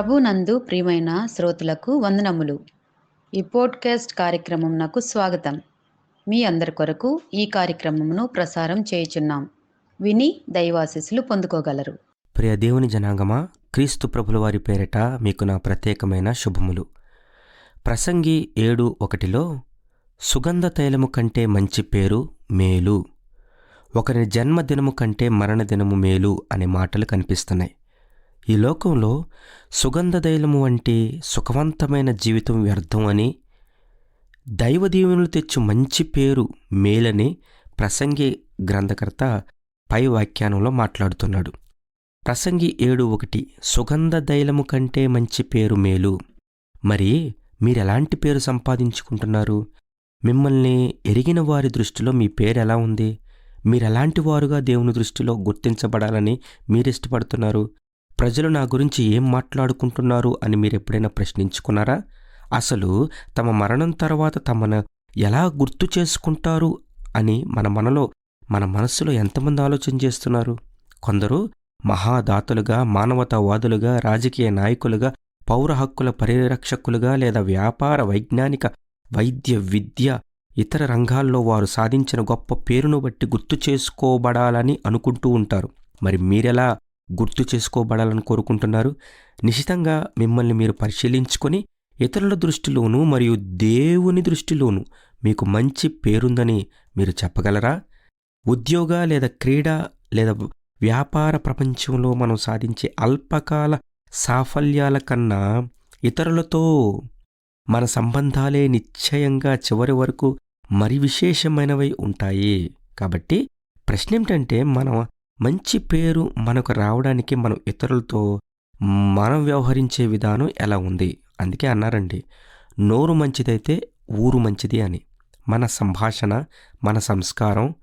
ప్రభునందు ప్రియమైన శ్రోతలకు వందనములు. ఈ పోడ్కాస్ట్ కార్యక్రమం నాకు స్వాగతం. మీ అందరి కొరకు ఈ కార్యక్రమమును ప్రసారం చేయుచున్నాం. విని దైవాశీస్సులు పొందుకోగలరు. ప్రియ దేవుని జనాంగమా క్రీస్తు ప్రభుల వారి పేరిట మీకు నా ప్రత్యేకమైన శుభములు. ప్రసంగి ఏడు ఒకటిలో సుగంధ తైలము కంటే మంచి పేరు మేలు. ఒకరి జన్మదినము కంటే మరణదినము మేలు అనే మాటలు కనిపిస్తున్నాయి. ఈ లోకంలో సుగంధ తైలము వంటి సుఖవంతమైన జీవితం వ్యర్థం అని దైవదీవునులు తెచ్చు మంచి పేరు మేలని ప్రసంగి గ్రంథకర్త పై వ్యాఖ్యానంలో మాట్లాడుతున్నాడు. ప్రసంగి ఏడు ఒకటి సుగంధ దైలము కంటే మంచి పేరు మేలు. మరి మీరెలాంటి పేరు సంపాదించుకుంటున్నారు? మిమ్మల్ని ఎరిగిన వారి దృష్టిలో మీ పేరు ఎలా ఉంది? మీరెలాంటి వారుగా దేవుని దృష్టిలో గుర్తించబడాలని మీరు ఇష్టపడుతున్నారు? ప్రజలు నా గురించి ఏం మాట్లాడుకుంటున్నారు అని మీరు ఎప్పుడైనా ప్రశ్నించుకున్నారా? అసలు తమ మరణం తర్వాత తమను ఎలా గుర్తు చేసుకుంటారు అని మన మనలో మన మనస్సులో ఎంతమంది ఆలోచన చేస్తున్నారు? కొందరు మహాదాతలుగా మానవతావాదులుగా రాజకీయ నాయకులుగా పౌర హక్కుల పరిరక్షకులుగా లేదా వ్యాపార వైజ్ఞానిక వైద్య విద్య ఇతర రంగాల్లో వారు సాధించిన గొప్ప పేరును బట్టి గుర్తు చేసుకోబడాలని అనుకుంటూ ఉంటారు. మరి మీరెలా గుర్తు చేసుకోబడాలని కోరుకుంటున్నారు. నిశితంగా మిమ్మల్ని మీరు పరిశీలించుకొని ఇతరుల దృష్టిలోనూ మరియు దేవుని దృష్టిలోనూ మీకు మంచి పేరుందని మీరు చెప్పగలరా? ఉద్యోగ లేదా క్రీడ లేదా వ్యాపార ప్రపంచంలో మనం సాధించే అల్పకాల సాఫల్యాల కన్నా ఇతరులతో మన సంబంధాలే నిశ్చయంగా చివరి వరకు మరి విశేషమైనవై ఉంటాయి. కాబట్టి ప్రశ్న ఏమిటంటే మనం మంచి పేరు మనకు రావడానికి మనం ఇతరులతో మనం వ్యవహరించే విధానం ఎలా ఉంది? అందుకే అన్నారండి నోరు మంచిదైతే ఊరు మంచిది అని. మన సంభాషణ మన సంస్కారం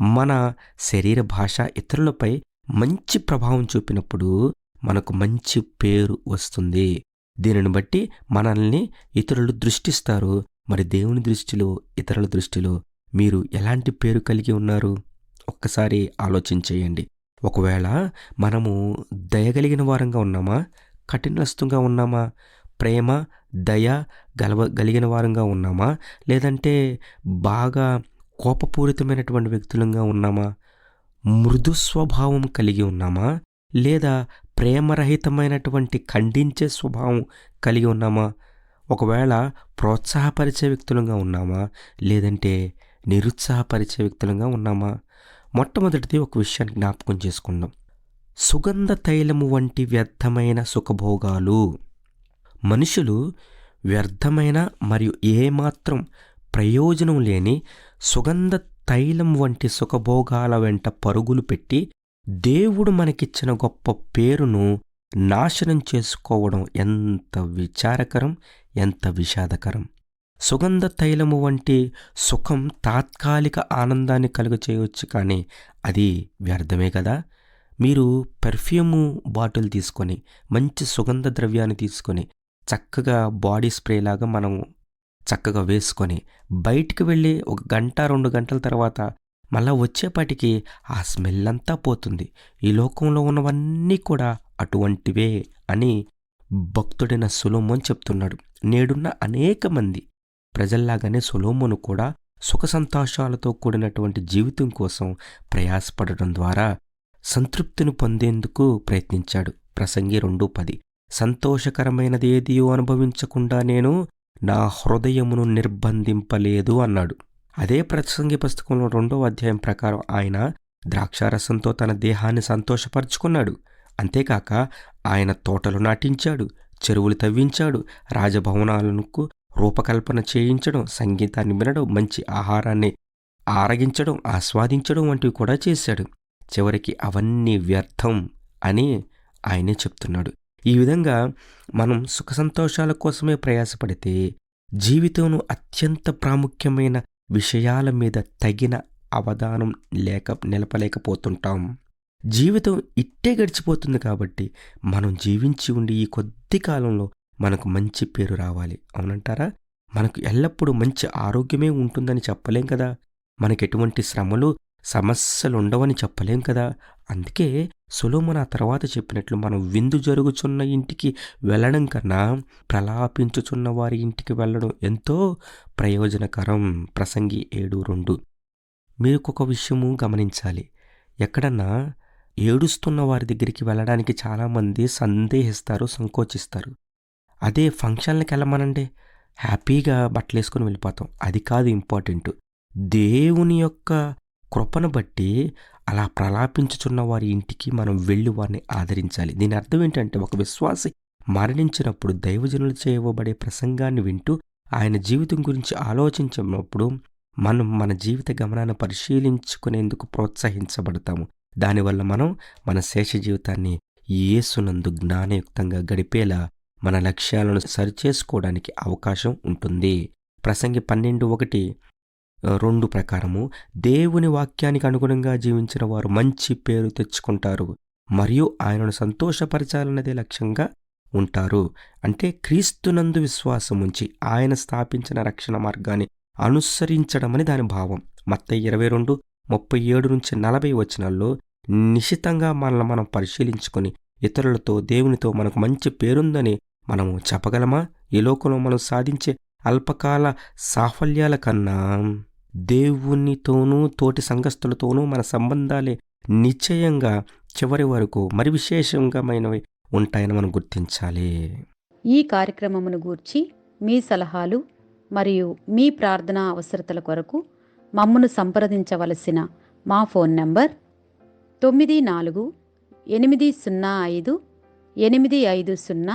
మన శరీర భాష ఇతరులపై మంచి ప్రభావం చూపినప్పుడు మనకు మంచి పేరు వస్తుంది. దీనిని బట్టి మనల్ని ఇతరులు దృష్టిస్తారు. మరి దేవుని దృష్టిలో ఇతరుల దృష్టిలో మీరు ఎలాంటి పేరు కలిగి ఉన్నారు? ఒక్కసారి ఆలోచించేయండి. ఒకవేళ మనము దయగలిగిన వారంగా ఉన్నామా? కఠినస్తుగా ఉన్నామా? ప్రేమ దయ గలవ గలిగిన వారంగా ఉన్నామా? లేదంటే బాగా కోపపూరితమైనటువంటి వ్యక్తులంగా ఉన్నామా? మృదు స్వభావం కలిగి ఉన్నామా? లేదా ప్రేమరహితమైనటువంటి ఖండించే స్వభావం కలిగి ఉన్నామా? ఒకవేళ ప్రోత్సాహపరిచే వ్యక్తులంగా ఉన్నామా? లేదంటే నిరుత్సాహపరిచే వ్యక్తులంగా ఉన్నామా? మొట్టమొదటిది ఒక విషయాన్ని జ్ఞాపకం చేసుకుందాం. సుగంధ తైలము వంటి వ్యర్థమైన సుఖభోగాలు మనుషులు వ్యర్థమైన మరియు ఏమాత్రం ప్రయోజనం లేని సుగంధ తైలం వంటి సుఖభోగాల వెంట పరుగులు పెట్టి దేవుడు మనకిచ్చిన గొప్ప పేరును నాశనం చేసుకోవడం ఎంత విచారకరం ఎంత విషాదకరం. సుగంధ తైలము వంటి సుఖం తాత్కాలిక ఆనందాన్ని కలుగచేయవచ్చు కానీ అది వ్యర్థమే కదా? మీరు పెర్ఫ్యూము బాటిల్ తీసుకొని మంచి సుగంధ ద్రవ్యాన్ని తీసుకొని చక్కగా బాడీ స్ప్రే లాగా మనము చక్కగా వేసుకొని బయటికి వెళ్ళి ఒక గంట రెండు గంటల తర్వాత మళ్ళా వచ్చేపాటికి ఆ స్మెల్ అంతా పోతుంది. ఈ లోకంలో ఉన్నవన్నీ కూడా అటువంటివే అని భక్తుడైన సులోమోన్ చెప్తున్నాడు. నేడున్న అనేక మంది ప్రజల్లాగానే సులోమోను కూడా సుఖ సంతోషాలతో కూడినటువంటి జీవితం కోసం ప్రయాసపడటం ద్వారా సంతృప్తిని పొందేందుకు ప్రయత్నించాడు. ప్రసంగి రెండు పది. సంతోషకరమైనది ఏదియో అనుభవించకుండా నేను నా హృదయమును నిర్బంధింపలేదు అన్నాడు. అదే ప్రసంగి పుస్తకంలో రెండో అధ్యాయం ప్రకారం ఆయన ద్రాక్షారసంతో తన దేహాన్ని సంతోషపరుచుకున్నాడు. అంతేకాక ఆయన తోటలు నాటించాడు చెరువులు తవ్వించాడు రాజభవనాలకు రూపకల్పన చేయించడం సంగీతాన్ని వినడం మంచి ఆహారాన్ని ఆరగించడం ఆస్వాదించడం వంటివి కూడా చేశాడు. చివరికి అవన్నీ వ్యర్థం అని ఆయనే చెప్తున్నాడు. ఈ విధంగా మనం సుఖ సంతోషాల కోసమే ప్రయాసపడితే జీవితంను అత్యంత ప్రాముఖ్యమైన విషయాల మీద తగిన అవధానం లేక నిలపలేకపోతుంటాం. జీవితం ఇట్టే గడిచిపోతుంది కాబట్టి మనం జీవించి ఉండి ఈ కొద్ది కాలంలో మనకు మంచి పేరు రావాలి. అవునంటారా? మనకు ఎల్లప్పుడూ మంచి ఆరోగ్యమే ఉంటుందని చెప్పలేం కదా? మనకు ఎటువంటి శ్రమలు సమస్యలు ఉండవని చెప్పలేం కదా? అందుకే సొలోమన్ ఆ తర్వాత చెప్పినట్లు మనం విందు జరుగుచున్న ఇంటికి వెళ్ళడం కన్నా ప్రలాపించుచున్న వారి ఇంటికి వెళ్ళడం ఎంతో ప్రయోజనకరం. ప్రసంగి ఏడు రెండు. మీరు ఒక విషయము గమనించాలి. ఎక్కడన్నా ఏడుస్తున్న వారి దగ్గరికి వెళ్ళడానికి చాలామంది సందేహిస్తారు సంకోచిస్తారు. అదే ఫంక్షన్లకు వెళ్ళమనండి హ్యాపీగా బట్టలు వేసుకుని వెళ్ళిపోతాం. అది కాదు ఇంపార్టెంట్. దేవుని యొక్క కృపను బట్టి అలా ప్రలాపించుచున్న వారి ఇంటికి మనం వెళ్ళి వారిని ఆదరించాలి. దీని అర్థం ఏంటంటే ఒక విశ్వాసి మరణించినప్పుడు దైవజనులు చేయబడే ప్రసంగాన్ని వింటూ ఆయన జీవితం గురించి ఆలోచించినప్పుడు మనం మన జీవిత గమనాన్ని పరిశీలించుకునేందుకు ప్రోత్సహించబడతాము. దానివల్ల మనం మన శేష జీవితాన్ని యేసునందు జ్ఞానయుక్తంగా గడిపేలా మన లక్ష్యాలను సరిచేసుకోవడానికి అవకాశం ఉంటుంది. ప్రసంగి పన్నెండు ఒకటి రెండు ప్రకారము. దేవుని వాక్యానికి అనుగుణంగా జీవించిన వారు మంచి పేరు తెచ్చుకుంటారు. మరియు ఆయనను సంతోషపరచాలన్నదే లక్ష్యంగా ఉంటారు. అంటే క్రీస్తునందు విశ్వాసం ఉంచి ఆయన స్థాపించిన రక్షణ మార్గాన్ని అనుసరించడమని దాని భావం. మత్త ఇరవై రెండు ముప్పై ఏడు నుంచి నలభై వచనాల్లో నిశితంగా మనల్ని మనం పరిశీలించుకొని ఇతరులతో దేవునితో మనకు మంచి పేరుందని మనము చెప్పగలమా? ఈ లోకంలో మనం సాధించే అల్పకాల సాఫల్యాల కన్నా దేవునితోనూ తోటి సంఘస్థులతోనూ మన సంబంధాలే నిశ్చయంగా చివరి వరకు మరి విశేషంగామైనవి ఉంటాయని మనం గుర్తించాలి. ఈ కార్యక్రమమును గూర్చి మీ సలహాలు మరియు మీ ప్రార్థనా అవసరతల కొరకు మమ్మను సంప్రదించవలసిన మా ఫోన్ నంబర్ తొమ్మిది నాలుగు ఎనిమిది సున్నా ఐదు ఎనిమిది ఐదు సున్నా